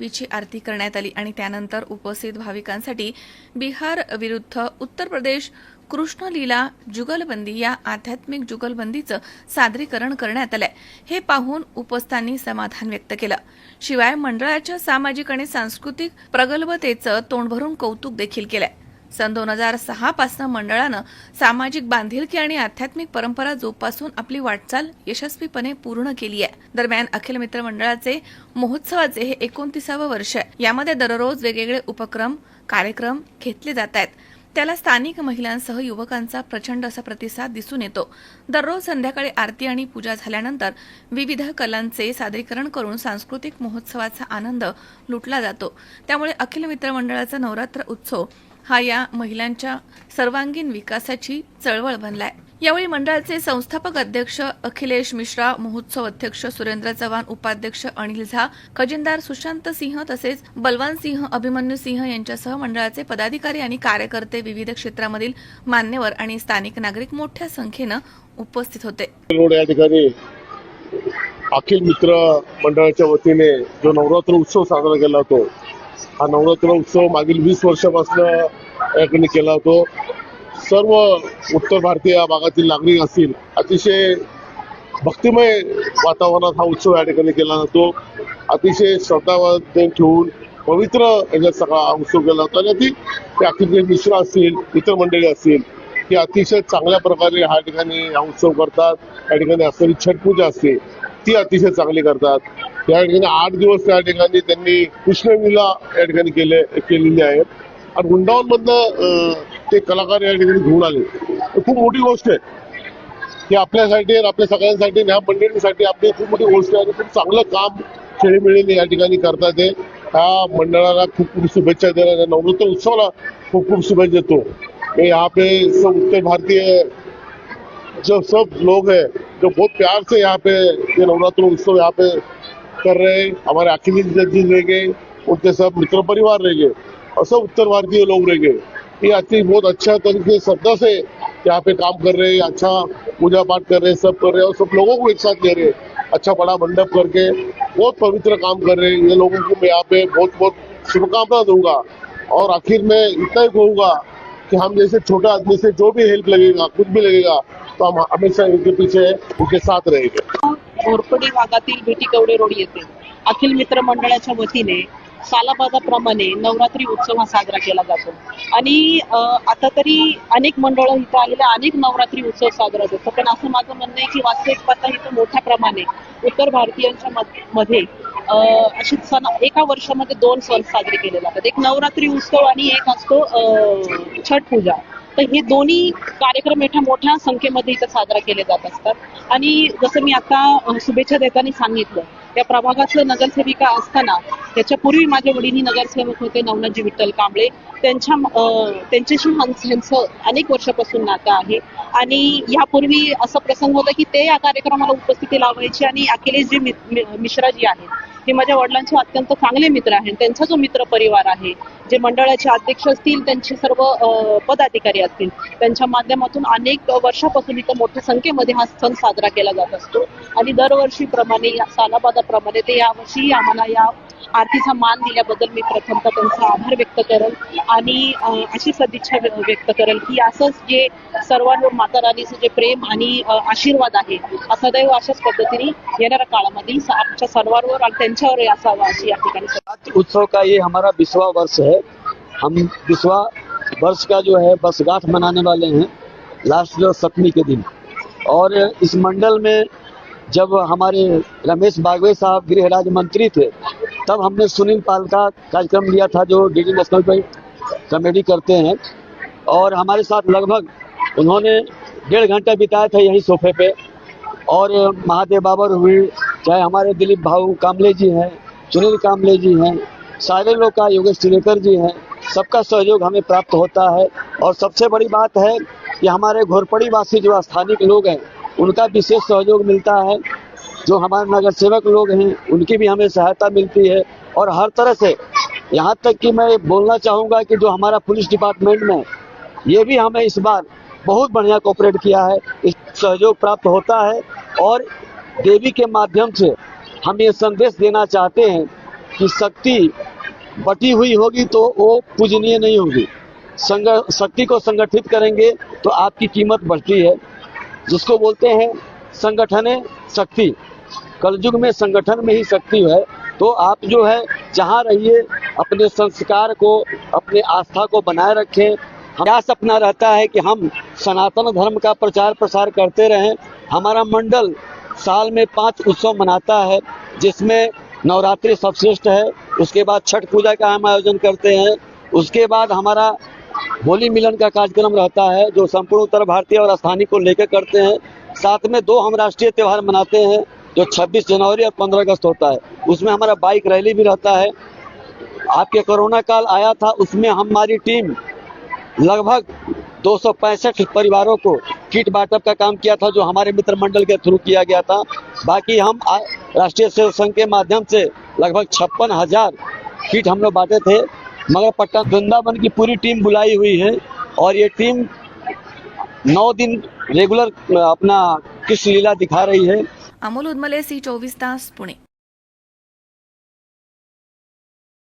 देवीची आरती करण्यात आली आणि त्यानंतर उपस्थित भाविकांसाठी बिहार विरुद्ध उत्तर प्रदेश कृष्णलीला जुगलबंदी या आध्यात्मिक जुगलबंदीचं सादरीकरण करण्यात आलंय. हे पाहून उपस्थांनी समाधान व्यक्त केलं. शिवाय मंडळाच्या सामाजिक आणि सांस्कृतिक प्रगल्भतेचं तोंड भरून कौतुक देखील केलंय. सन दोन हजार सहा पासून मंडळानं सामाजिक बांधिलकी आणि आध्यात्मिक परंपरा जोपासून आपली वाटचाल यशस्वीपणे पूर्ण केली आहे. दरम्यान अखिल मित्र मंडळाचे महोत्सवाचे हे एकोणतीसावं वर्ष आहे. यामध्ये दररोज वेगवेगळे उपक्रम कार्यक्रम घेतले जात आहेत. त्याला स्थानिक महिलांसह युवकांचा प्रचंड असा प्रतिसाद दिसून येतो. दररोज संध्याकाळी आरती आणि पूजा झाल्यानंतर विविध कलांचे सादरीकरण करून सांस्कृतिक महोत्सवाचा आनंद लुटला जातो. त्यामुळे अखिल मित्र मंडळाचा नवरात्र उत्सव हा या महिलांच्या सर्वांगीण विकासाची चळवळ बनलाय. यावेळी मंडळाचे संस्थापक अध्यक्ष अखिलेश मिश्रा महोत्सव अध्यक्ष सुरेंद्र चव्हाण उपाध्यक्ष अनिल झा खजिनदार सुशांत सिंह तसेच बलवान सिंह अभिमन्यू सिंह यांच्यासह मंडळाचे पदाधिकारी आणि कार्यकर्ते विविध क्षेत्रामधील मान्यवर आणि स्थानिक नागरिक मोठ्या संख्येनं उपस्थित होते. या ठिकाणी अखिल मित्र मंडळाच्या वतीने जो नवरात्र उत्सव साजरा केला होतो हा नवरात्र उत्सव मागील वीस वर्षापासून या ठिकाणी केला होतो. सर्व उत्तर भारतीय या भागातील नागरिक असतील अतिशय भक्तिमय वातावरणात हा उत्सव या ठिकाणी केला जातो. अतिशय श्रद्धावान ठेवून पवित्र याच्यात सगळा उत्सव केला जातो. आणि ती ते मिश्र असतील इतर मंडळी असतील ते अतिशय चांगल्या प्रकारे ह्या ठिकाणी हा उत्सव करतात. या ठिकाणी असणारी छठ पूजा असते ती अतिशय चांगली करतात. या ठिकाणी आठ दिवस त्या ठिकाणी त्यांनी कृष्णविला या ठिकाणी केले केलेले आहे आणि वृंदावन मधनं ते कलाकार या ठिकाणी घेऊन आले. खूप मोठी गोष्ट आहे. की आपल्यासाठी आणि आपल्या सगळ्यांसाठी ह्या मंडळींसाठी आपली खूप मोठी गोष्ट आहे. आणि खूप चांगलं काम खेळीमेळीने या ठिकाणी करतात ते. ह्या मंडळाला खूप खूप शुभेच्छा देणार नवरात्र उत्सवाला खूप खूप शुभेच्छा देतो. मैं यहाँ पे सब उत्तर भारतीय जो सब लोग हैं जो बहुत प्यार से यहाँ पे ये नवरात्र उत्सव यहाँ पे कर रहे हमारे अखिल जज रहेंगे उनके सब मित्र परिवार रहेंगे और सब उत्तर भारतीय लोग रहेंगे ये अति बहुत अच्छा तरीके श्रद्धा से यहाँ पे काम कर रहे हैं अच्छा पूजा पाठ कर रहे हैं, सब कर रहे हैं, और सब लोगों को एक साथ ले रहे हैं। अच्छा बड़ा मंडप करके बहुत पवित्र काम कर रहे हैं। ये लोगों को मैं यहाँ पे बहुत बहुत शुभकामना दूँगा। और आखिर में इतना ही कहूँगा कि हम जैसे छोटा आदमी से जो भी हेल्प लगेगा, कुछ भी लगेगा तो हम हमेशा इनके पीछे उनके साथ रहेंगे। घोरपडी भागातील भेटी कवडे रोड येथे अखिल मित्र मंडळाच्या वतीने सालाबादाप्रमाणे नवरात्री उत्सव हा साजरा केला जातो. आणि आता तरी अनेक मंडळ इथं आलेले अनेक नवरात्री उत्सव साजरा होतो. पण असं माझं म्हणणं आहे की वास्तविक पाहता इथं मोठ्या प्रमाणे उत्तर भारतीयांच्या मध्ये असे अशी सण एका वर्षामध्ये दोन सण साजरे केले जातात. एक नवरात्री उत्सव आणि एक असतो अं, छठ पूजा. तर हे दोन्ही कार्यक्रम मोठ्या मोठ्या संख्येमध्ये इथं साजरा केले जात असतात. आणि जसं मी आता शुभेच्छा देताना सांगितलं त्या प्रभागाचं नगरसेविका असताना त्याच्या पूर्वी माझे वडील नगरसेवक होते नवनाथजी विठ्ठल कांबळे. त्यांच्या त्यांच्याशी ह्यांचं अनेक वर्षापासून नातं आहे. आणि यापूर्वी असा प्रसंग होता की ते या कार्यक्रमाला उपस्थिती लावायचे आणि अखिलेश जी मिश्राजी आहेत. हे माझ्या वडिलांचे अत्यंत चांगले मित्र आहेत. त्यांचा जो मित्र परिवार आहे जे मंडळाचे अध्यक्ष असतील त्यांचे सर्व पदाधिकारी असतील त्यांच्या माध्यमातून अनेक वर्षापासून इथं मोठ्या संख्येमध्ये हा सण साजरा केला जात असतो. आणि दरवर्षीप्रमाणे या सालाबादाप्रमाणे ते यावर्षी आम्हाला या आरतीचा मान दिल्याबद्दल मी प्रथमतः त्यांचा आभार व्यक्त करेल. अं, अशी सदिच्छा व्यक्त करेल की जे सर्वांवर माता राणीचं जे प्रेम आणि आशीर्वाद आहे सदैव अशाच पद्धतीने येणाऱ्या काळामध्ये आमच्या उत्सव का ये हमारा बीसवा वर्ष है। हम बीसवा वर्ष का जो है वर्षगांठ मनाने वाले हैं लास्ट जो सप्तमी के दिन। और इस मंडल में जब हमारे रमेश बागवे साहब गृह राज्य मंत्री थे तब हमने सुनील पाल का कार्यक्रम लिया था, जो डी नेशनल पर कॉमेडी करते हैं। और हमारे साथ लगभग उन्होंने डेढ़ घंटा बिताया था यही सोफे पे। और महादेव बाबर हुए चाहे हमारे दिलीप भाऊ कामले जी हैं, सुनील कामले जी हैं, सारे लोग का, योगेश टिलेकर जी हैं, सबका सहयोग हमें प्राप्त होता है। और सबसे बड़ी बात है कि हमारे घोरपड़ी वासी जो स्थानिक लोग हैं, उनका विशेष सहयोग मिलता है। जो हमारे नगर सेवक लोग हैं, उनकी भी हमें सहायता मिलती है। और हर तरह से यहाँ तक कि मैं बोलना चाहूँगा कि जो हमारा पुलिस डिपार्टमेंट में, ये भी हमें इस बार बहुत बढ़िया कोऑपरेट किया है। इस सहयोग प्राप्त होता है और देवी के माध्यम से हम ये संदेश देना चाहते हैं कि शक्ति बटी हुई होगी तो वो पूजनीय नहीं होगी। शक्ति को संगठित करेंगे तो आपकी कीमत बढ़ती है। जिसको बोलते हैं संगठने शक्ति। कलयुग में संगठन में ही शक्ति है। तो आप जो है, जहाँ रहिए, अपने संस्कार को, अपने आस्था को बनाए रखें। हमारा सपना रहता है कि हम सनातन धर्म का प्रचार प्रसार करते रहें। हमारा मंडल साल में पाँच उत्सव मनाता है, जिसमें नवरात्रि सर्वश्रेष्ठ है। उसके बाद छठ पूजा का हम आयोजन करते हैं। उसके बाद हमारा होली मिलन का कार्यक्रम रहता है, जो संपूर्ण उत्तर भारतीय और स्थानीय को लेकर करते हैं। साथ में दो हम राष्ट्रीय त्यौहार मनाते हैं, जो 26 जनवरी और 15 अगस्त होता है। उसमें हमारा बाइक रैली भी रहता है। आपके कोरोना काल आया था, उसमें हमारी टीम लगभग दो सौ पैंसठ परिवारों को किट बांटअप का काम किया था, जो हमारे मित्र मंडल के थ्रू किया गया था। बाकी हम राष्ट्रीय सेवक संघ के माध्यम से लगभग छप्पन हज़ार किट हम लोग बांटे थे। मगर पट्टा वृंदावन की पूरी टीम बुलाई हुई है और ये टीम नौ दिन रेगुलर अपना कृष्ण लीला दिखा रही है? अमोल उदमले, सी चौबीस तास पुणे।